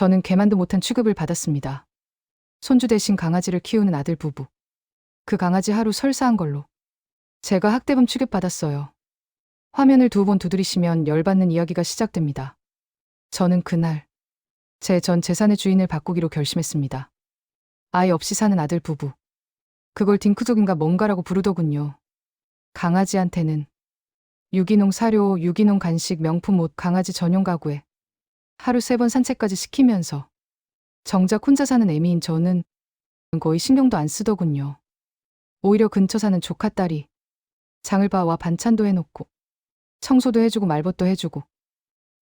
저는 개만도 못한 취급을 받았습니다. 손주 대신 강아지를 키우는 아들 부부. 그 강아지 하루 설사한 걸로. 제가 학대범 취급받았어요. 화면을 두 번 두드리시면 열받는 이야기가 시작됩니다. 저는 그날 제 전 재산의 주인을 바꾸기로 결심했습니다. 아이 없이 사는 아들 부부. 그걸 딩크족인가 뭔가라고 부르더군요. 강아지한테는 유기농 사료, 유기농 간식, 명품 옷, 강아지 전용 가구에 하루 세 번 산책까지 시키면서 정작 혼자 사는 애미인 저는 거의 신경도 안 쓰더군요. 오히려 근처 사는 조카 딸이 장을 봐와 반찬도 해놓고 청소도 해주고 말벗도 해주고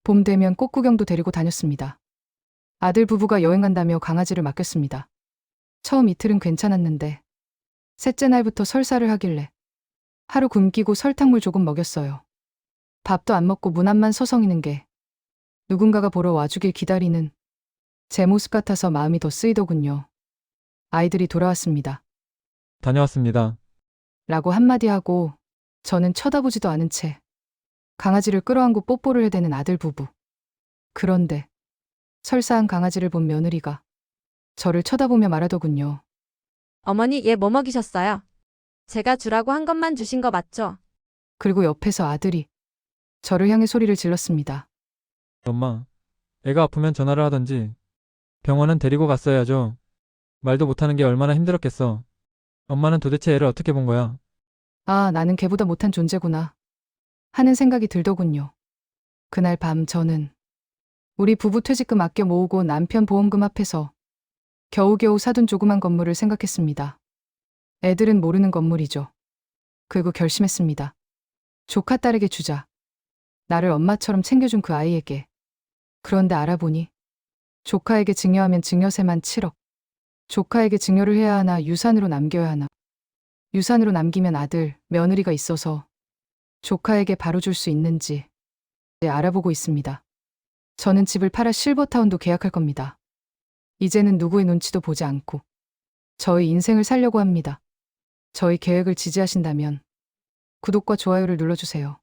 봄 되면 꽃 구경도 데리고 다녔습니다. 아들 부부가 여행 간다며 강아지를 맡겼습니다. 처음 이틀은 괜찮았는데 셋째 날부터 설사를 하길래 하루 굶기고 설탕물 조금 먹였어요. 밥도 안 먹고 문 앞만 서성이는 게 누군가가 보러 와주길 기다리는 제 모습 같아서 마음이 더 쓰이더군요. 아이들이 돌아왔습니다. 다녀왔습니다. 라고 한마디 하고 저는 쳐다보지도 않은 채 강아지를 끌어안고 뽀뽀를 해대는 아들 부부. 그런데 설사한 강아지를 본 며느리가 저를 쳐다보며 말하더군요. 어머니 얘 뭐 먹이셨어요? 제가 주라고 한 것만 주신 거 맞죠? 그리고 옆에서 아들이 저를 향해 소리를 질렀습니다. 엄마, 애가 아프면 전화를 하던지 병원은 데리고 갔어야죠. 말도 못하는 게 얼마나 힘들었겠어. 엄마는 도대체 애를 어떻게 본 거야? 아, 나는 걔보다 못한 존재구나. 하는 생각이 들더군요. 그날 밤 저는 우리 부부 퇴직금 아껴 모으고 남편 보험금 앞에서 겨우겨우 사둔 조그만 건물을 생각했습니다. 애들은 모르는 건물이죠. 그리고 결심했습니다. 조카 딸에게 주자. 나를 엄마처럼 챙겨준 그 아이에게. 그런데 알아보니 조카에게 증여하면 증여세만 7억. 조카에게 증여를 해야 하나 유산으로 남겨야 하나. 유산으로 남기면 아들, 며느리가 있어서 조카에게 바로 줄 수 있는지 알아보고 있습니다. 저는 집을 팔아 실버타운도 계약할 겁니다. 이제는 누구의 눈치도 보지 않고 저의 인생을 살려고 합니다. 저희 계획을 지지하신다면 구독과 좋아요를 눌러주세요.